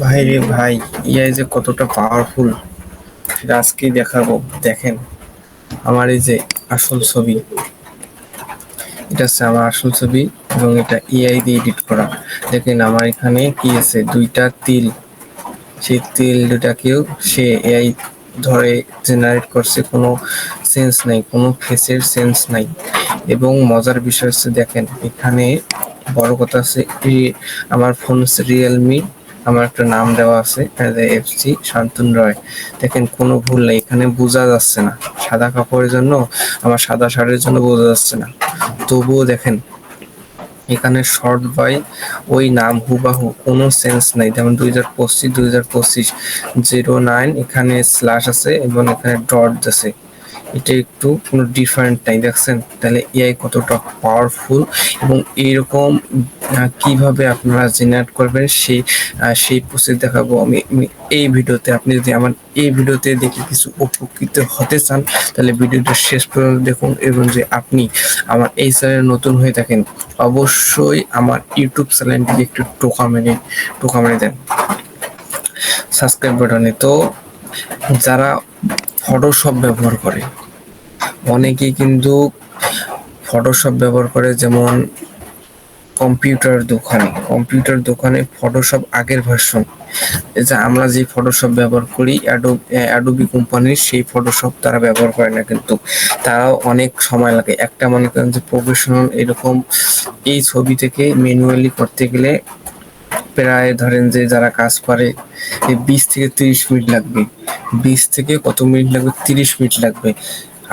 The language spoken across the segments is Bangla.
ভাই রে ভাই ইআই যে কতটা পাওয়ারফুল সেটা আজকেই দেখাবো, দেখেন। আমার এই যে আসল ছবি। এটা হচ্ছে আমার আসল ছবি এবং এটা এআই দিয়ে এডিট করা। দেখেন আমার এখানে কি আছে? দুইটা তিল। সেই তিল দুটাকেও সে এআই ধরে জেনারেট করছে। কোনো সেন্স নাই, কোনো ফেসের সেন্স নাই। এবং মজার বিষয় হচ্ছে, দেখেন, এখানে বড় কথা আছে আমার ফোন হচ্ছে রিয়েলমি আমার একটা নাম দেওয়া আছে এফসি শান্তন রয়। দেখেন, কোনো ভুল নেই, এখানে বোঝা যাচ্ছে না। সাদা কাপড়ের জন্য, আমার সাদা শাড়ির জন্য বোঝা যাচ্ছে না। তবুও দেখেন, এখানে শর্ট বাই ওই নাম হুবাহু, কোনো সেন্স নাই। যেমন দুই হাজার পঁচিশ, দুই হাজার পঁচিশ জিরো নাইন এখানে স্ল্যাশ আছে এবং এখানে ডট আছে। এটা একটু কোনো ডিফারেন্ট নাই দেখছেন? তাহলে এআই কতটা পাওয়ারফুল এবং এইরকম কীভাবে আপনারা জেনারেট করবেন সেই সেই প্রসেস দেখাবো আমি। এই ভিডিওতে, আপনি যদি আমার এই ভিডিওতে দেখে কিছু উপকৃত হতে চান, তাহলে ভিডিওটা শেষ পর্যন্ত দেখুন এবং যে আপনি আমার এই চ্যানেলে নতুন হয়ে থাকেন, অবশ্যই আমার ইউটিউব চ্যানেলটিকে একটু টোকা মেনে টোকা মেনে দেন। সাবস্ক্রাইব বাটনে। তো যারা ফটোশপ ব্যবহার করে অনেকেই কিন্তু ফটোশপ ব্যবহার করে, যেমন কম্পিউটার দোকানে। কম্পিউটার দোকানে ফটোশপ আগের ভার্সন যে আমরা যে ফটোশপ ব্যবহার করি অ্যাডোবি কোম্পানির সেই ফটোশপ তারা ব্যবহার করে না কিন্তু তারাও অনেক সময় লাগে। একটা মনে করেন যে প্রফেশনাল এরকম এই ছবি থেকে ম্যানুয়ালি করতে গেলে প্রায় ধরেন যে যারা কাজ করে বিশ থেকে তিরিশ মিনিট লাগবে। বিশ থেকে কত মিনিট লাগবে? তিরিশ মিনিট লাগবে।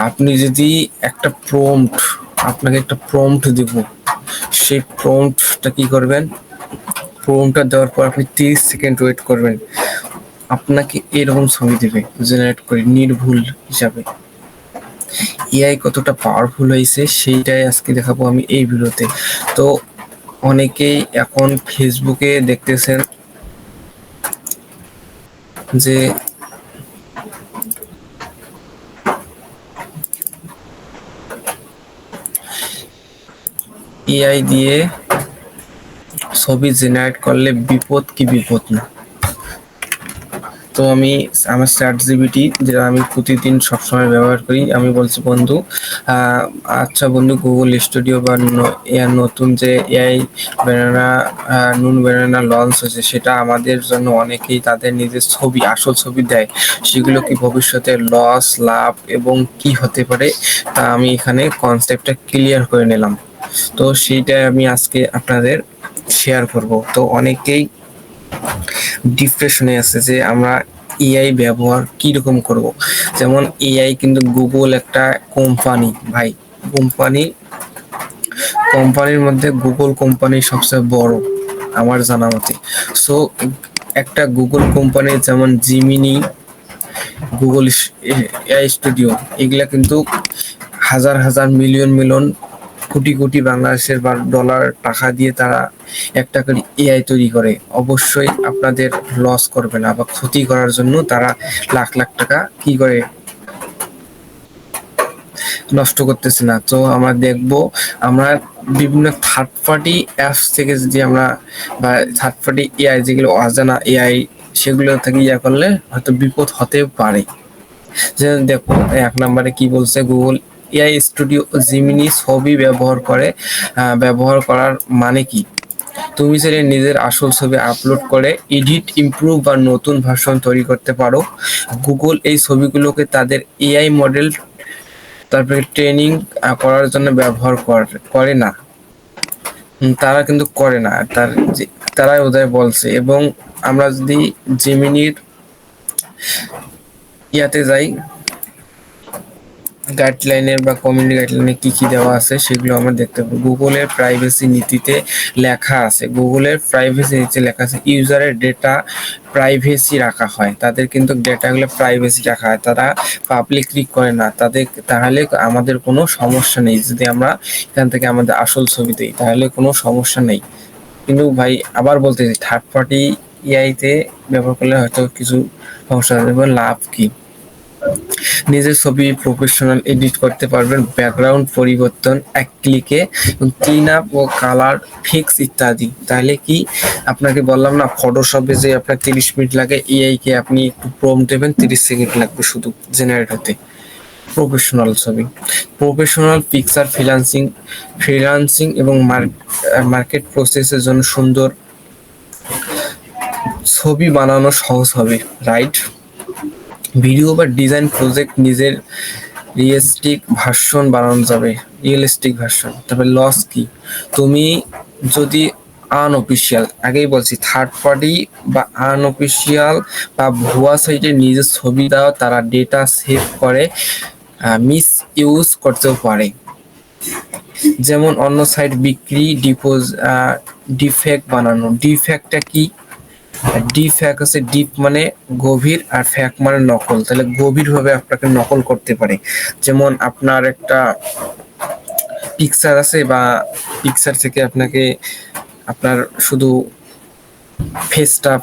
আপনি যদি একটা প্রম্পট আপনাকে একটা প্রম্পট দিব, সেই প্রম্পটটা কি করবেন? প্রম্পটটা দেওয়ার পর আপনি তিরিশ সেকেন্ড ওয়েট করবেন। আপনাকে এরকম ছবি দেবে জেনারেট করে নির্ভুল হিসাবে। এআই কতটা পাওয়ারফুল হয়েছে, সেইটাই আজকে দেখাবো আমি এই ভিডিওতে। তো অনেকেই এখন ফেসবুকে দেখতেছেন যে এআই দিয়ে ছবি জেনারেট করলে বিপদ কি বিপদ না। তো আমি আমার চ্যাট জিবিটি যেটা আমি প্রতিদিন সবসময় ব্যবহার করি, আমি বলছি, বন্ধু আচ্ছা বন্ধু গুগল স্টুডিও বা নতুন যে AI Banana Nano Banana launch হয়েছে, সেটা আমাদের জন্য অনেকেই তাদের নিজের ছবি, আসল ছবি দেয়। সেগুলো কি ভবিষ্যতে লস লাভ এবং কি হতে পারে তা আমি এখানে কনসেপ্টটা ক্লিয়ার করে নিলাম। তো সেইটাই আমি আজকে আপনাদের শেয়ার করব। তো অনেকেই ডিপ্রেশনে আছে যে আমরা এআই ব্যবহার কীরকম করব? যেমন এআই কিন্তু গুগল একটা কোম্পানি ভাই। কোম্পানি কোম্পানির মধ্যে গুগল কোম্পানি সবচেয়ে বড়, আমার জানা মতে। সো একটা গুগল কোম্পানি যেমন জিমিনি গুগল এআই স্টুডিও এগুলা কিন্তু হাজার হাজার মিলিয়ন মিলিয়ন কোটি কোটি বাংলাদেশের বা ডলার টাকা দিয়ে তারা একটা করে এআই তৈরি করে, অবশ্যই আপনাদের লস করবে না বা ক্ষতি করার জন্য তারা লাখ লাখ টাকা কি করে নষ্ট করতেছে না। তো আমরা দেখব, আমরা বিভিন্ন থার্ড পার্টি অ্যাপস থেকে যদি আমরা বা থার্ড পার্টি এআই যেগুলো অজানা এআই সেগুলো থেকে ইয়া করলে হয়তো বিপদ হতে পারে। যে দেখো, এক নম্বরে কি বলছে? গুগল এআই স্টুডিও জিমিনি ছবি ব্যবহার করে ব্যবহার করার মানে কি? তুমি চাইলে নিজের আসল ছবি আপলোড করে এডিট ইমপ্রুভ বা নতুন ভার্সন তৈরি করতে পারো। গুগল এই ছবিগুলোকে তাদের এআই মডেল তারপরে ট্রেনিং করার জন্য ব্যবহার করে না। তারা কিন্তু করে না। তার তারাই ওদের বলছে। এবং আমরা যদি জেমিনির ইয়াতে যাই গাইডলাইনের বা কমিউনিটি গাইডলাইনে কি কি দেওয়া আছে সেগুলো আমরা দেখতে পাবো। গুগলের প্রাইভেসি নীতিতে লেখা আছে। গুগলের প্রাইভেসি নীতিতে লেখা আছে ইউজারের ডেটা প্রাইভেসি রাখা হয়। তাদের কিন্তু ডেটাগুলো প্রাইভেসি রাখা হয়। তারা পাবলিক ক্লিক করে না। তাদের, তাহলে আমাদের কোনো সমস্যা নেই। যদি আমরা এখান থেকে আমাদের আসল ছবি দিই, তাহলে কোনো সমস্যা নেই। কিন্তু ভাই, আবার বলতে থার্ড পার্টি ইআইতে ব্যবহার করলে হয়তো কিছু সমস্যা লাভ কি? নিজের ছবি প্রফেশনাল এডিট করতে পারবেন ব্যাকগ্রাউন্ড পরিবর্তন, এক ক্লিকে ক্লিন আপ ও কালার ফিক্স ইত্যাদি। তাহলে কি? আপনাকে বললাম না ফটোশপে যে আপনার তিরিশ মিনিট লাগে এআইকে আপনি একটু প্রম দেবেন, তিরিশ সেকেন্ড লাগবে শুধু জেনারেট হতে। প্রফেশনাল ছবি। প্রফেশনাল পিকচার ফ্রিলান্সিং ফ্রিলান্সিং এবং মার্কেট প্রসেসের জন্য সুন্দর ছবি বানানো সহজ হবে রাইট ভিডিও বা ডিজাইন প্রজেক্ট নিজের রিয়েলিস্টিক ভার্সন বানানো যাবে রিয়েলিস্টিক ভার্সন তবে লস কি? তুমি যদি আনঅফিসিয়াল আগেই বলছি থার্ড পার্টি বা আনঅফিসিয়াল বা ভুয়া সাইটে নিজের ছবি দাও, তারা ডেটা সেভ করে মিস ইউজ করতেও পারে। যেমন অন্য সাইট বিক্রি ডিপোজ ডিফেক্ট বানানো। ডিফেক্টটা কি? ডিফ্যাক হচ্ছে ডিপ মানে গভীর আর ফ্যাক মানে নকল। তাহলে গভীরভাবে আপনাকে নকল করতে পারে। যেমন আপনার একটা পিকচার আছে বা পিকচার থেকে আপনাকে আপনার শুধু ফেসটা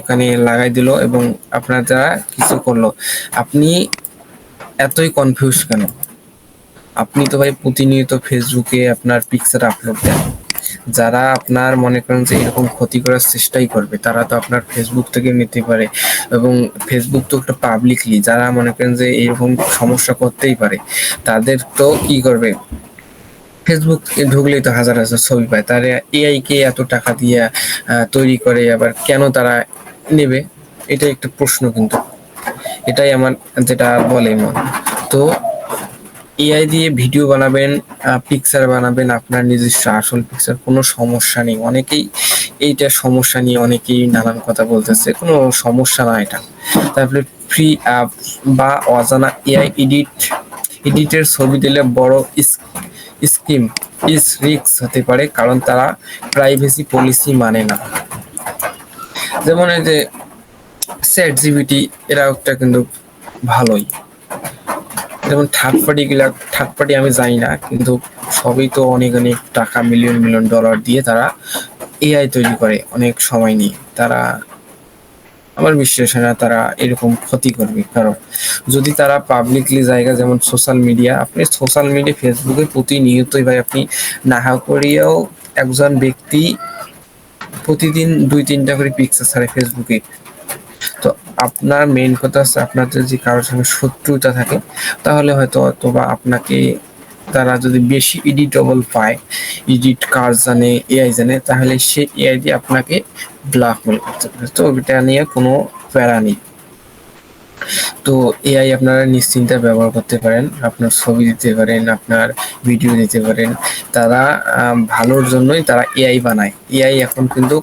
এখানে লাগাই দিল এবং আপনার দ্বারা কিছু করল। আপনি এতই কনফিউজ কেন? আপনি তো ভাই প্রতিনিয়ত ফেসবুকে আপনার পিকচার আপলোড দেন। যারা আপনার মনে করেন যে এরকম ক্ষতি করার চেষ্টাই করবে, তারা তো আপনার ফেসবুক থেকে নিতে পারে এবং ফেসবুক তো একটা পাবলিকলি যারা মনে করেন যে এরকম সমস্যা করতেই পারে, তাদের তো কি করবে? ফেসবুক ঢুকলেই তো হাজার হাজার ছবি পায়, তারা এআই কে এত টাকা দিয়ে তৈরি করে, আবার কেন তারা নেবে? এটা একটা প্রশ্ন কিন্তু। এটাই আমার যেটা বলে মন তো এআই দিয়ে ভিডিও বানাবেন পিকচার বানাবেন, আপনার নিজস্ব আসল পিকচার কোনো সমস্যা নেই। অনেকেই এইটা সমস্যা নিয়ে অনেকেই নানান কথা বলতেছে, কোনো সমস্যা না এটা। তারপরে ফ্রি অ্যাপ বা অজানা এআই এডিট এডিটের ছবি দিলে বড় স্কিম ইস রিক্স হতে পারে, কারণ তারা প্রাইভেসি পলিসি মানে না। যেমন এই যে স্যাট জিবিটি এরা একটা কিন্তু ভালোই। যেমন থার্ড পার্টি গুলা থার্ড পার্টি আমি জানি না, কিন্তু সবই তো অনেক অনেক টাকা মিলিয়ন মিলিয়ন ডলার দিয়ে তারা এআই তৈরি করে অনেক সময় নিয়ে। তারা, আমার না তারা এরকম ক্ষতি করবে। কারণ যদি তারা পাবলিকলি জায়গা যেমন সোশ্যাল মিডিয়া আপনি সোশ্যাল মিডিয়া ফেসবুকে প্রতিনিয়তই ভাই আপনি নাহা করিয়াও একজন ব্যক্তি প্রতিদিন দুই তিনটা করে পিকচার ছাড়ে ফেসবুকে তো আপনার মেইন কথা হচ্ছে আপনার যদি কারোর সঙ্গে শত্রুতা থাকে, তাহলে হয়তো অথবা আপনাকে তারা যদি বেশি এডিটেবল পায় এডিট কার জানে এআই জানে, তাহলে সে এআই দিয়ে আপনাকে ব্ল্যাকমেল করতে পারে। তো এটা নিয়ে কোনো প্যারা নেই। তো এআই আপনারা নিশ্চিন্তে ব্যবহার করতে পারেন, আপনার ছবি দিতে পারেন, আপনার ভিডিও দিতে পারেন। তারা ভালোর জন্যই তারা এআই বানায়। এআই এখন কিন্তু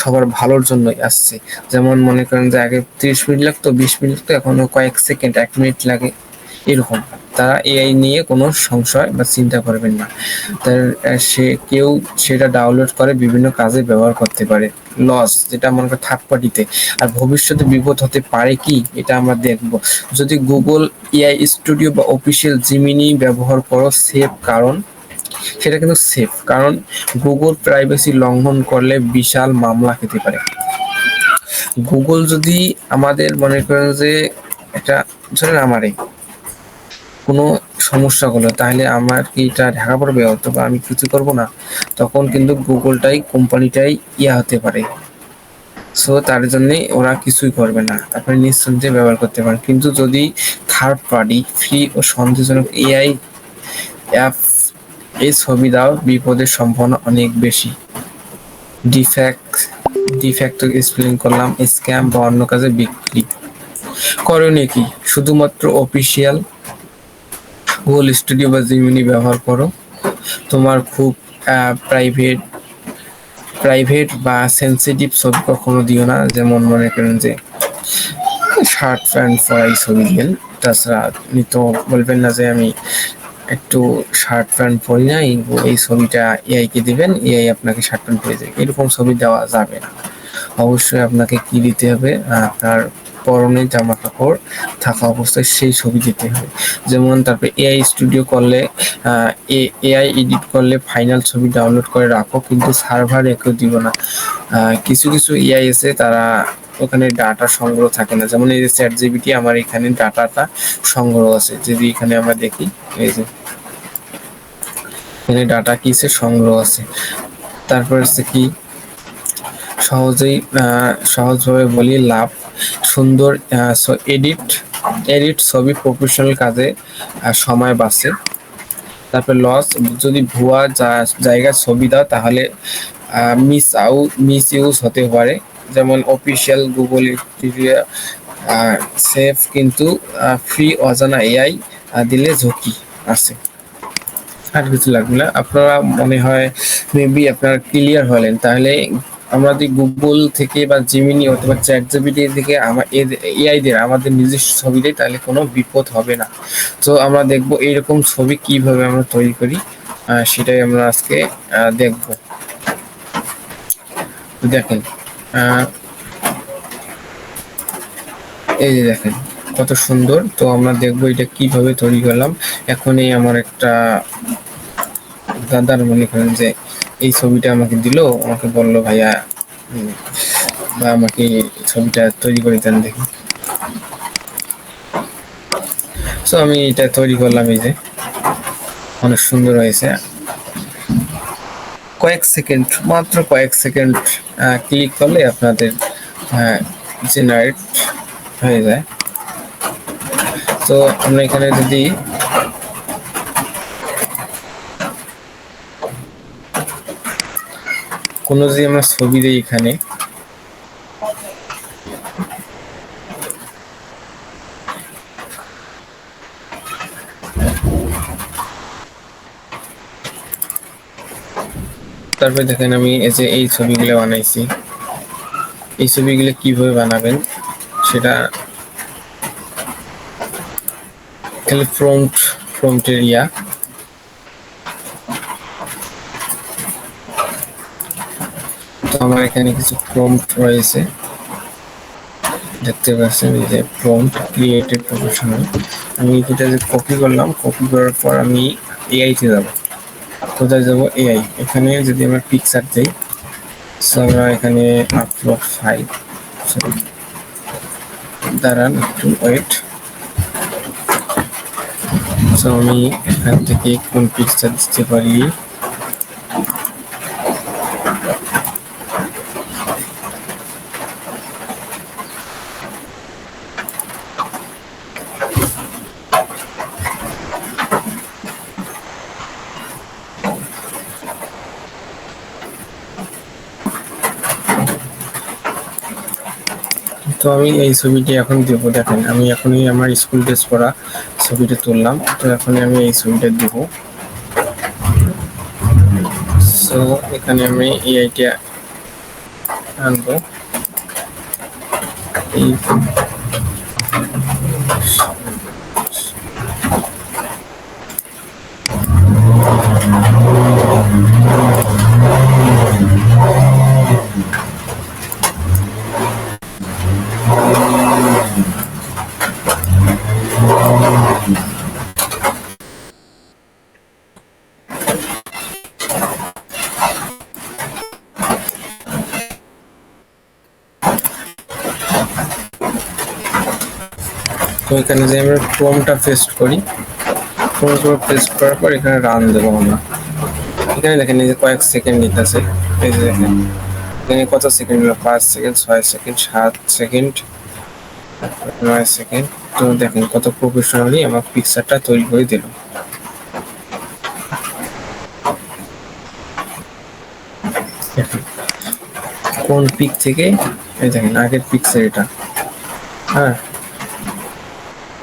সবার ভালোর জন্যই আসছে। যেমন মনে করেন যে আগে তিরিশ মিনিট লাগতো, বিশ মিনিট লাগতো, এখন কয়েক সেকেন্ড, এক মিনিট লাগে, এরকম। তারা এআই নিয়ে কোনো সংশয় বা চিন্তা করবেন না। তার সে কেউ সেটা ডাউনলোড করে, বিভিন্ন কাজে ব্যবহার করতে পারে। লস যেটা মনে করি থার্ড পার্টিতে আর ভবিষ্যতে বিপদ হতে পারে কি, এটা আমরা দেখব। যদি গুগল এআই স্টুডিও বা অফিসিয়াল জিমিনি ব্যবহার করো সেফ কারণ, সেটা কিন্তু সেফ কারণ গুগল প্রাইভেসি লঙ্ঘন করলে বিশাল মামলা খেতে পারে। গুগল যদি আমাদের মনে করেন যে এটা ধরেন আমারই কোনো সমস্যা হলো, তাহলে আমার কি এটা ঢাকা পড়বে? অথবা আমি কিছু করব না? তখন কিন্তু গুগলটাই, কোম্পানিটাই ইয়া হতে পারে। সো তার জন্যে ওরা কিছুই করবে না। আপনি নিঃসন্দেহে ব্যবহার করতে পারেন কিন্তু যদি থার্ড পার্টি ফ্রি ও সন্দেহজনক এআই অ্যাপ এই ছবি দাও, বিপদের সম্ভাবনা অনেক বেশি। ডিফ্যাক্ট ডিফ্যাক্ট স্পেলিং করলাম স্ক্যাম বা অন্য কাজে বিক্রি। করণীয় কি? শুধুমাত্র অফিসিয়াল গুগল স্টুডিও বা জিমিনি ব্যবহার করো। তোমার খুব প্রাইভেট প্রাইভেট বা সেন্সিটিভ ছবি কখনো দিও না। যেমন মনে করেন যে শার্ট প্যান্ট পরাই ছবি দিলেন তাছাড়া আপনি তো বলবেন না যে আমি একটু শার্ট প্যান্ট পরি না, এই ছবিটা এআইকে দিবেন এআই আপনাকে শার্ট প্যান্ট পরে যাবে এরকম ছবি দেওয়া যাবে না। অবশ্যই আপনাকে কি দিতে হবে? আপনার পরনে জামা কাপড় থাকা অবস্থায় সেই ছবি দিতে হবে যেমন তারপরে এআই স্টুডিও করলে এআই এডিট করলে ফাইনাল ছবি ডাউনলোড করে রাখো, কিন্তু সার্ভার একও দিব না। কিছু কিছু এআই আছে, তারা ওখানে ডাটা সংগ্রহ থাকে না। যেমন এই যে চ্যাট জিবিটি আমার এখানে ডাটাটা সংগ্রহ আছে। যদি এখানে আমরা দেখি, এই যে এখানে ডাটা কিসে সংগ্রহ আছে? তারপর হচ্ছে কি সহজেই সহজভাবে বলি, লাভ, সুন্দর এডিট এডিট ছবি প্রফেশনাল কাজে সময় বাঁচে। তারপর লস যদি ভুয়া জায়গায় ছবি দাও, তাহলে মিস আউট মিস ইউজ হতে পারে। যেমন অফিসিয়াল গুগল সেফ কিন্তু ফ্রি অজানা এআই দিলে ঝুঁকি আছে। আর কিছু লাগবে না। আপনারা মনে হয় মেবি আপনারা ক্লিয়ার হলেন। তাহলে আমাদের গুগল থেকে বা জিমিনি অথবা চ্যাট জিপিটি থেকে আমার এআইদের আমাদের নিজস্ব ছবি দেয়, তাহলে কোনো বিপদ হবে না। তো আমরা দেখব এইরকম ছবি কীভাবে আমরা তৈরি করি সেটাই আমরা আজকে দেখব। দেখেন এই যে দেখেন, কত সুন্দর। তো আমরা দেখব এটা কীভাবে তৈরি করলাম। এখনই আমার একটা দাদার মনে করেন যে এই ছবিটা আমাকে দিল, আমাকে বলল, ভাইয়া বা আমাকে ছবিটা তৈরি করে দেন দেখি। সো আমি এটা তৈরি করলাম এই যে। অনেক সুন্দর হয়েছে। কয়েক সেকেন্ড, মাত্র কয়েক সেকেন্ড ক্লিক করলে আপনাদের জেনারেট হয়ে যায়। তো আমরা এখানে যদি কোনো যদি আমরা ছবি দিই এখানে। তারপরে দেখেন আমি এই যে এই ছবিগুলো বানাইছি। এই ছবিগুলো কীভাবে বানাবেন সেটা খালি ফ্রন্ট ফ্রন্টের ইয়া আমার এখানে কিছু প্রম্পট রয়েছে। দেখতে পাচ্ছেন এই যে প্রম্পট ক্রিয়েটেড প্রফেশনাল আমি এটা যে কপি করলাম কপি করার পর আমি এআইতে যাব। কোথায় যাব? এআই এখানে যদি আমরা পিকচার দিই সো আমরা এখানে আপলোড ফাইল দাঁড়ান একটু ওয়েট সো আমি এখান থেকে কোন পিকচার দিতে পারি? তো আমি এই ছবিটি এখন দেব, দেখেন, আমি এখনই আমার স্কুল ড্রেস পরা ছবিটা তুললাম, তো এখনই আমি এই ছবিটা দেব। সো এখানে আমি এই আইটা আনব। এখানে যে আমরা ক্রোমটা পেস্ট করি ক্রোম করে পেস্ট করার পর এখানে রান দেবো আমরা। এখানে দেখেন এই যে কয়েক সেকেন্ড নিতেছে। এই যে দেখেন, এখানে কত সেকেন্ড হলো? পাঁচ সেকেন্ড ছয় সেকেন্ড সাত সেকেন্ড নয় সেকেন্ড তো দেখেন কত প্রফেশনালি আমার পিকচারটা তৈরি করে দিল। কোন পিক থেকে? এই দেখেন, আগের পিকচার এটা। হ্যাঁ।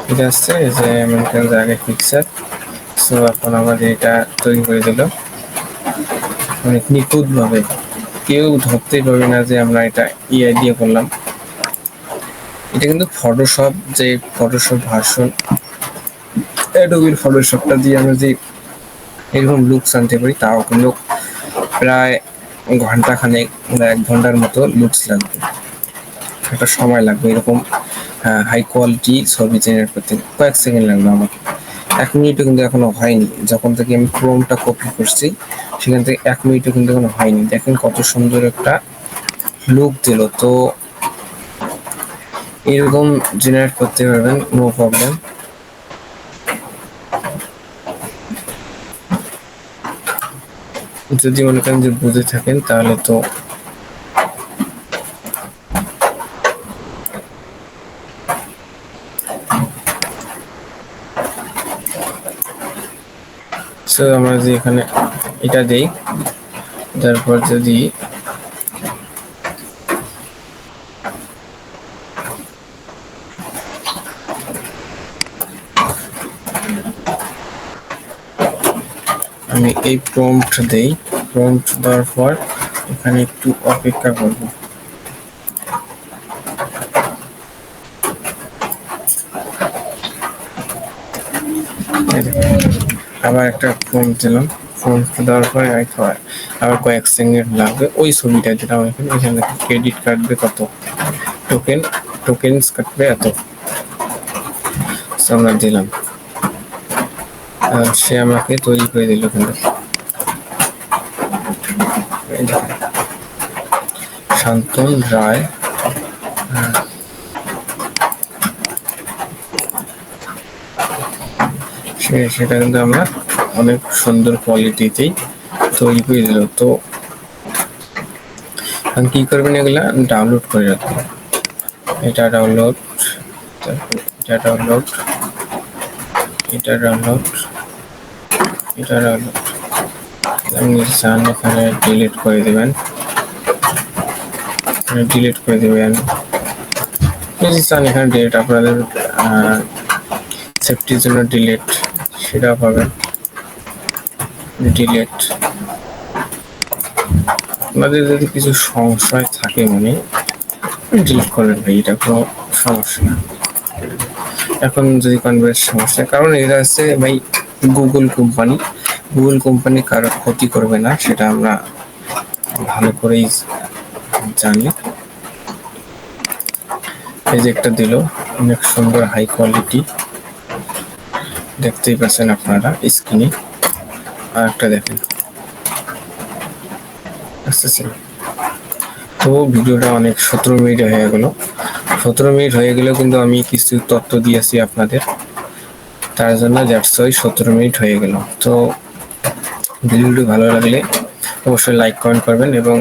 এটা আসছে যে মনে করেন যে আগের পিকচার সো এখন আমাদের এটা তৈরি করে দিল। অনেক নিখুঁতভাবে। কেউ ধরতেই পারবে না যে আমরা এটা ইআই দিয়ে করলাম। এটা কিন্তু ফটোশপ যে ফটোশপ ভার্সন অ্যাডোবির ফটোশপটা দিয়ে আমরা যে এরকম লুকস আনতে পারি, তাও কিন্তু প্রায় ঘণ্টা খানেক এক ঘণ্টার মতো লুকস লাগবে। একটা সময় লাগবে এরকম। হাই কোয়ালিটি ছবি জেনারেট করতে কয়েক সেকেন্ড লাগল আমাকে। এক মিনিটও কিন্তু এখনও হয়নি। যখন থেকে আমি ক্রোমটা কপি করছি, সেখান থেকে এক মিনিটও কিন্তু এখনও হয়নি। দেখেন কত সুন্দর একটা লুক দিল। তো এরকম জেনারেট করতে পারবেন নো প্রবলেম যদি মনে করেন যে বুঝে থাকেন, তাহলে তো সো আমরা যদি এখানে এটা দেই, তারপর যদি আমি এই প্রম্পট দেই প্রম্পট দেওয়ার পর এখানে একটু অপেক্ষা করব এই দেখুন, আবার একটা ফোন দিলাম। ফোন দেওয়ার পরে আবার কয়েক সেকেন্ড লাগবে। ওই ছবিটা যেটা এখানে এখানে ক্রেডিট কাটবে কত? টোকেন টোকেনস কাটবে এত। আমরা দিলাম। সে আমাকে তৈরি করে দিল কিন্তু শান্তন রায় হ্যাঁ। সে সেটা কিন্তু আমরা অনেক সুন্দর কোয়ালিটিতেই তৈরি করে দিল। তো এখন কি করবেন এগুলা? ডাউনলোড করে রাখবেন। এটা ডাউনলোড এটা ডাউনলোড এটা ডাউনলোড এটা ডাউনলোড আপনি চান এখানে ডিলিট করে দেবেন। ডিলিট করে দেবেন। যদি চান এখানে ডিলিট আপনাদের সেফটির জন্য ডিলিট সেটাও পাবেন। ডিলেট আপনাদের যদি কিছু সংশয় থাকে মনে ডিলিট করবেন ভাই, এটা কোনো সমস্যা না। এখন যদি কনভার্ট সমস্যা, কারণ এটা হচ্ছে ভাই গুগল কোম্পানি গুগল কোম্পানি কারও ক্ষতি করবে না, সেটা আমরা ভালো করেই জানি। এই যে একটা দিল, অনেক সুন্দর হাই কোয়ালিটি দেখতেই পাচ্ছেন আপনারা স্ক্রিনে আর একটা দেখেন। আসতেছে। তো ভিডিওটা অনেক সতেরো মিনিট হয়ে গেল। সতেরো মিনিট হয়ে গেলেও কিন্তু আমি কিছু তথ্য দিয়েছি আপনাদের। তার জন্য দ্যাটস ওই সতেরো মিনিট হয়ে গেল। তো ভিডিওটি ভালো লাগলে অবশ্যই লাইক কমেন্ট করবেন এবং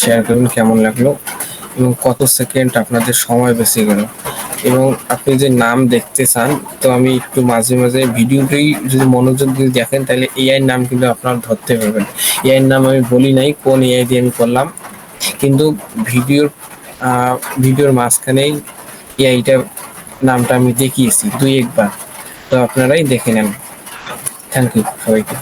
শেয়ার করবেন কেমন লাগল এবং কত সেকেন্ড আপনাদের সময় বেঁচে গেল। এবং আপনি যে নাম দেখতে চান, তো আমি একটু মাঝে মাঝে ভিডিওটি যদি মনোযোগ দিয়ে দেখেন, তাহলে এআই নাম কিন্তু আপনার ধরতে পারবেন। এআই নাম আমি বলি নাই, কোন এআই দিয়ে আমি করলাম। কিন্তু ভিডিওর ভিডিওর মাঝখানেই এআইটা নামটা আমি দেখিয়েছি, দুই একবার। তো আপনারাই দেখে নেন। থ্যাংক ইউ সবাইকে।